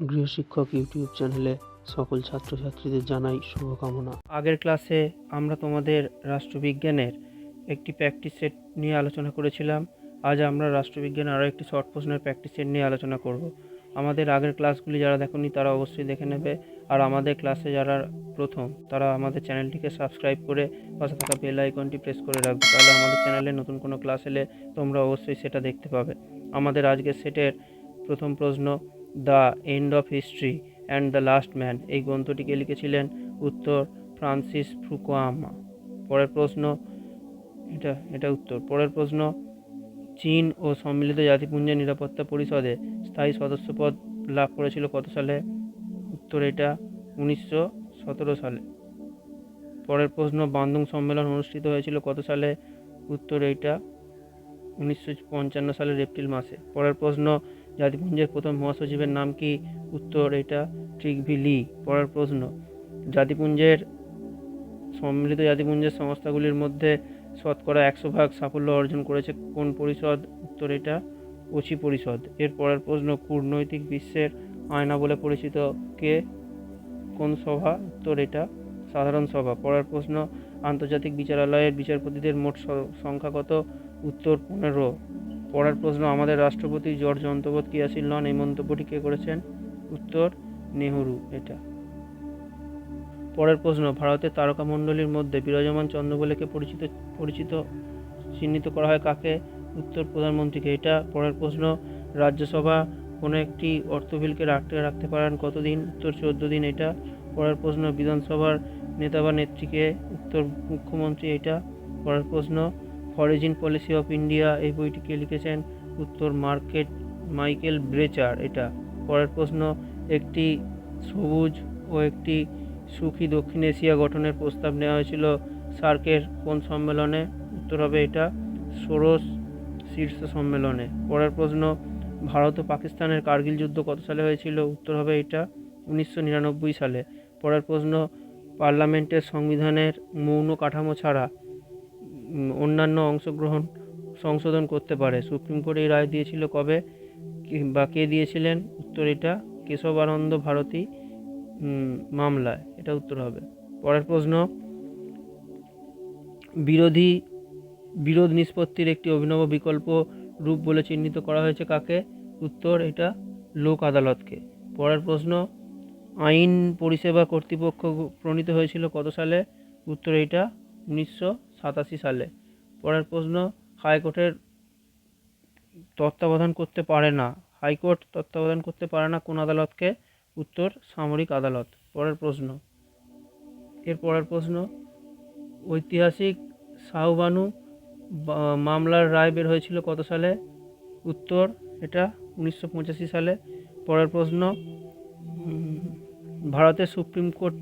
গৃহশিক্ষক YouTube চ্যানেলে সকল ছাত্রছাত্রীদের জানাই শুভকামনা। আগের ক্লাসে আমরা তোমাদের রাষ্ট্রবিজ্ঞানের একটি প্র্যাকটিস সেট নিয়ে আলোচনা করেছিলাম। আজ আমরা রাষ্ট্রবিজ্ঞানের আরও একটি শর্ট প্রশ্নের প্র্যাকটিস সেট নিয়ে আলোচনা করব। আমাদের আগের ক্লাসগুলি যারা দেখোনি, তারা অবশ্যই দেখে নেবে। আর আমাদের ক্লাসে যারা প্রথম, তারা আমাদের চ্যানেলটিকে সাবস্ক্রাইব করে পাশে থাকা বেল আইকনটি প্রেস করে রাখবে। তাহলে আমাদের চ্যানেলে নতুন কোনো ক্লাস এলে তোমরা অবশ্যই সেটা দেখতে পাবে। আমাদের আজকের সেটের প্রথম প্রশ্ন the end of history and the last man. এই গ্রন্থটিকে লিখেছিলেন উত্তর ফ্রান্সিস ফুকুয়ামা। পরের প্রশ্ন, এটা এটা উত্তর। পরের প্রশ্ন, চীন ও সম্মিলিত জাতিপুঞ্জের নিরাপত্তা পরিষদে স্থায়ী সদস্যপদ লাভ করেছিল কত সালে? উত্তর এটা, উনিশশো সতেরো সালে। পরের প্রশ্ন বান্দুং সম্মেলন অনুষ্ঠিত হয়েছিল কত সালে? উত্তর এইটা উনিশশো পঞ্চান্ন সালের এপ্রিল মাসে। পরের প্রশ্ন জাতিপুঞ্জের প্রথম মহাসচিবের নাম কি? উত্তর এটা ট্রিকভি লি, পরের প্রশ্ন। জাতিপুঞ্জের, সম্মিলিত জাতিপুঞ্জের সংস্থাগুলির মধ্যে শতকরা একশো ভাগ সাফল্য অর্জন করেছে কোন পরিষদ? উত্তর এটা ওচি পরিষদ। এর পরের প্রশ্ন, কূটনৈতিক বিশ্বের আয়না বলে পরিচিত কে? কোন সভা? উত্তর এটা সাধারণ সভা। পরের প্রশ্ন, আন্তর্জাতিক বিচারালয়ের বিচারপতিদের মোট স- সংখ্যা কত? উত্তর পনেরো। পরের প্রশ্ন, আমাদের রাষ্ট্রপতি জর্জ অন্তর্বোধ ক্রিয়াশীল নন? এই মন্তব্যটি কে করেছেন? উত্তর, নেহরু, এটা। পরের প্রশ্ন, ভারতের তারকামণ্ডলীর মধ্যে বিরাজমান চন্দ্র বলে কে পরিচিত পরিচিত, চিহ্নিত করা হয় কাকে? উত্তর, প্রধানমন্ত্রীকে। এটা পরের প্রশ্ন, রাজ্যসভা কোনো একটি অর্থ বিলকে রাখতে রাখতে পারেন কতদিন? উত্তর, চোদ্দ দিন। এটা পরের প্রশ্ন, বিধানসভার নেতা বা নেত্রীকে? উত্তর, মুখ্যমন্ত্রী। এটা পরের প্রশ্ন ফরেজিন পলিসি অফ ইন্ডিয়া এই বইটিকে লিখেছেন উত্তর মার্কেট মাইকেল ব্রেচার। এটা পরের প্রশ্ন, একটি সবুজ ও একটি সুখী দক্ষিণ এশিয়া গঠনের প্রস্তাব নেওয়া হয়েছিল সার্কের কোন সম্মেলনে? উত্তর হবে এটা ষোড়শ শীর্ষ সম্মেলনে। পরের প্রশ্ন, ভারত ও পাকিস্তানের কার্গিল যুদ্ধ কত সালে হয়েছিল? উত্তর হবে এটা উনিশশো নিরানব্বই সালে। পরের প্রশ্ন, পার্লামেন্টের সংবিধানের মৌন কাঠামো ছাড়া অন্যান্য অংশগ্রহণ সংশোধন করতে পারে। সুপ্রিম কোর্ট এই রায় দিয়েছিল কবে? বা কে দিয়েছিলেন? উত্তর এটা কেশবানন্দ ভারতী মামলায়। এটা উত্তর হবে। পরের প্রশ্ন, বিরোধী, বিরোধ নিষ্পত্তির একটি অভিনব বিকল্প রূপ বলে চিহ্নিত করা হয়েছে কাকে? উত্তর এটা, লোক আদালতকে। পরের প্রশ্ন, আইন পরিষেবা কর্তৃপক্ষ প্রণীত হয়েছিল কত সালে? উত্তর এইটা উনিশশো সাতাশি সালে। পরের প্রশ্ন, হাইকোর্টের তত্ত্বাবধান করতে পারে না। হাইকোর্ট তত্ত্বাবধান করতে পারে না কোন আদালতকে? উত্তর, সামরিক আদালত। পরের প্রশ্ন। এর পরের প্রশ্ন, ঐতিহাসিক শাহবানু মামলার রায় বের হয়েছিল কত সালে? উত্তর, এটা উনিশশো পঁচাশি সালে। পরের প্রশ্ন ভারতের সুপ্রিম কোর্ট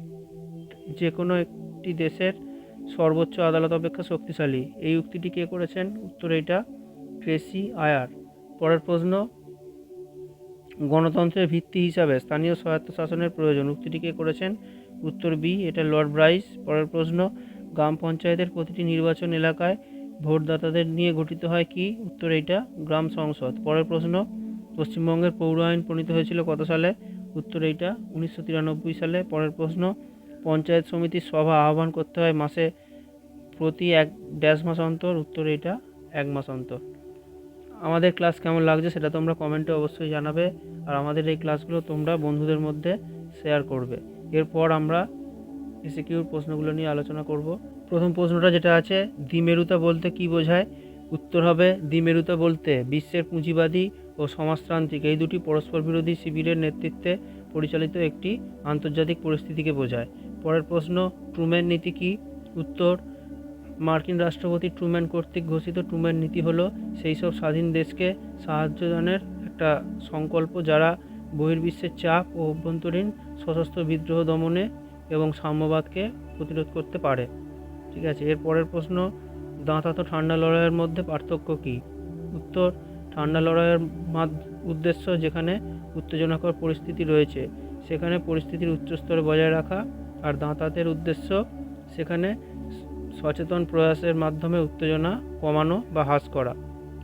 যে কোনো একটি দেশের সর্বোচ্চ আদালত অপেক্ষা শক্তিশালী। এই উক্তিটি কে করেছেন? উত্তর এইটা, ট্রেসি আয়ার। পরের প্রশ্ন, গণতন্ত্রের ভিত্তি হিসাবে স্থানীয় স্বায়ত্ত শাসনের প্রয়োজন। উক্তিটি কে করেছেন? উত্তর বি, এটা লর্ড ব্রাইস। পরের প্রশ্ন, গ্রাম পঞ্চায়েতের প্রতিটি নির্বাচন এলাকায় ভোটদাতাদের নিয়ে গঠিত হয় কি? উত্তর এইটা, গ্রাম সংসদ। পরের প্রশ্ন, পশ্চিমবঙ্গের পৌর আইন প্রণীত হয়েছিল কত সালে? উত্তর এইটা, উনিশশো তিরানব্বই সালে। পরের প্রশ্ন পঞ্চায়েত সমিতির সভা আহ্বান করতে হয় মাসে প্রতি এক ড্যাশ মাস অন্তর, উত্তর এইটা এক মাস অন্তর। আমাদের ক্লাস কেমন লাগছে সেটা তোমরা কমেন্টে অবশ্যই জানাবে আর আমাদের এই ক্লাসগুলো তোমরা বন্ধুদের মধ্যে শেয়ার করবে। এরপর আমরা এসিকিউর প্রশ্নগুলো নিয়ে আলোচনা করব। প্রথম প্রশ্নটা যেটা আছে, দ্বিমেরুতা বলতে কি বোঝায়? উত্তর হবে, দ্বিমেরুতা বলতে বিশ্বের পুঁজিবাদী ও সমাজতান্ত্রিক। এই দুটি পরস্পর বিরোধী শিবিরের নেতৃত্বে পরিচালিত একটি আন্তর্জাতিক পরিস্থিতিকে বোঝায়। পরের প্রশ্ন, ট্রুম্যান নীতি কি? উত্তর, মার্কিন রাষ্ট্রপতি ট্রুম্যান কর্তৃক ঘোষিত ট্রুম্যান নীতি হলো সেই সব স্বাধীন দেশকে সাহায্যদানের একটা সংকল্প যারা বহির্বিশ্বের চাপ ও অভ্যন্তরীণ সশস্ত্র বিদ্রোহ দমনে এবং সাম্যবাদকে প্রতিরোধ করতে পারে। ঠিক আছে, এর পরের প্রশ্ন দাঁতা তো ঠান্ডা লড়াইয়ের মধ্যে পার্থক্য কী? উত্তর, ঠান্ডা লড়াইয়ের উদ্দেশ্য যেখানে উত্তেজনাকর পরিস্থিতি রয়েছে। সেখানে পরিস্থিতির উচ্চস্তরে বজায় রাখা আর দাঁতাতের উদ্দেশ্য, সেখানে সচেতন প্রয়াসের মাধ্যমে উত্তেজনা কমানো বা হ্রাস করা।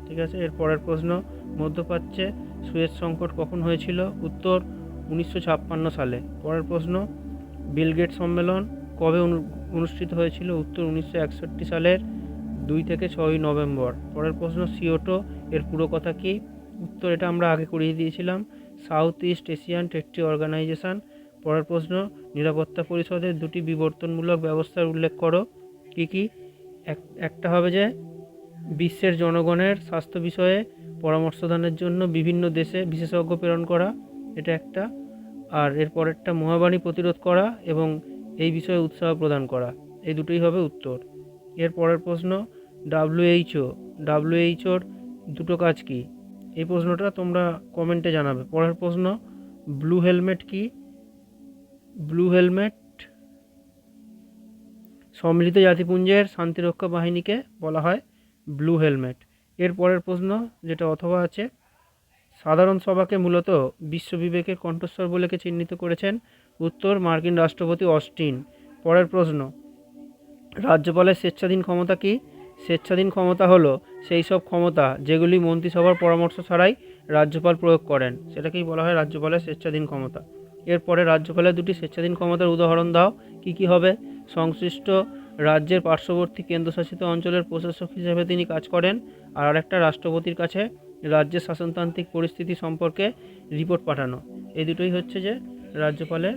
ঠিক আছে, এর পরের প্রশ্ন, মধ্যপ্রাচ্যে সুয়েজ সংকট কখন হয়েছিল? উত্তর, উনিশশো ছাপ্পান্ন সালে। পরের প্রশ্ন, বিল গেট সম্মেলন কবে অনু- অনুষ্ঠিত হয়েছিল? উত্তর, উনিশশো একষট্টি সালের দুই থেকে ছয়ই নভেম্বর। পরের প্রশ্ন, সিওটো, এর পুরো কথা কি? উত্তর এটা আমরা আগে করিয়ে দিয়েছিলাম। South east Asian treaty organisation. পরের প্রশ্ন, নিরাপত্তা পরিষদের দুটি বিবর্তনমূলক ব্যবস্থার উল্লেখ করো। কি কি? এক, একটা হবে যে, বিশ্বের জনগণের স্বাস্থ্য বিষয়ে পরামর্শদানের জন্য বিভিন্ন দেশে বিশেষজ্ঞ প্রেরণ করা, এটা একটা। আর এর পরেরটা মহাবাণী প্রতিরোধ করা এবং এই বিষয়ে উৎসাহ প্রদান করা। এই দুটোই হবে উত্তর। এর পরের প্রশ্ন, ডাব্লিউএইচও, ডাব্লিউএইচওর দুটো কাজ কি? এই প্রশ্নটা তোমরা কমেন্টে জানাবে। পরের প্রশ্ন, ব্লু হেলমেট কি? ব্লু হেলমেট সম্মিলিত জাতিপুঞ্জের শান্তিরক্ষা বাহিনীকে বলা হয় ব্লু হেলমেট। এর পরের প্রশ্ন, যেটা অথবা আছে, সাধারণ সভাকে মূলত বিশ্ববিবেকের কণ্ঠস্বর বলে কে চিহ্নিত করেছেন উত্তর মার্কিন রাষ্ট্রপতি অস্টিন। পরের প্রশ্ন, রাজ্যপালের স্বেচ্ছাধীন ক্ষমতা কি? স্বেচ্ছাধীন ক্ষমতা হলো সেই সব ক্ষমতা যেগুলি মন্ত্রিসভার পরামর্শ ছাড়াই রাজ্যপাল প্রয়োগ করেন। সেটাকেই বলা হয় রাজ্যপালের স্বেচ্ছাধীন ক্ষমতা। এরপরে রাজ্যপালের দুটি স্বেচ্ছাধীন ক্ষমতার উদাহরণ দাও, কি কি হবে? সংশ্লিষ্ট রাজ্যের পার্শ্ববর্তী কেন্দ্রশাসিত অঞ্চলের প্রশাসক হিসেবে তিনি কাজ করেন আর আরেকটা রাষ্ট্রপতির কাছে রাজ্যের শাসনতান্ত্রিক পরিস্থিতি সম্পর্কে রিপোর্ট পাঠানো। এই দুটোই হচ্ছে যে রাজ্যপালের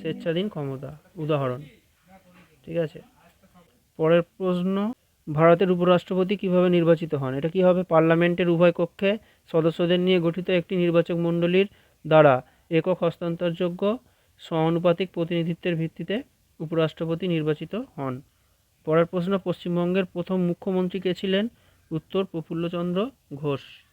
স্বেচ্ছাধীন ক্ষমতা। উদাহরণ। ঠিক আছে? পরের প্রশ্ন ভারতের উপরাষ্ট্রপতি কীভাবে নির্বাচিত হন? এটা কি হবে? পার্লামেন্টের উভয় কক্ষে সদস্যদের নিয়ে গঠিত একটি নির্বাচক মণ্ডলীর দ্বারা একক হস্তান্তরযোগ্য সমানুপাতিক প্রতিনিধিত্বের ভিত্তিতে উপরাষ্ট্রপতি নির্বাচিত হন। পরের প্রশ্ন, পশ্চিমবঙ্গের প্রথম মুখ্যমন্ত্রী কে ছিলেন? উত্তর প্রফুল্লচন্দ্র ঘোষ।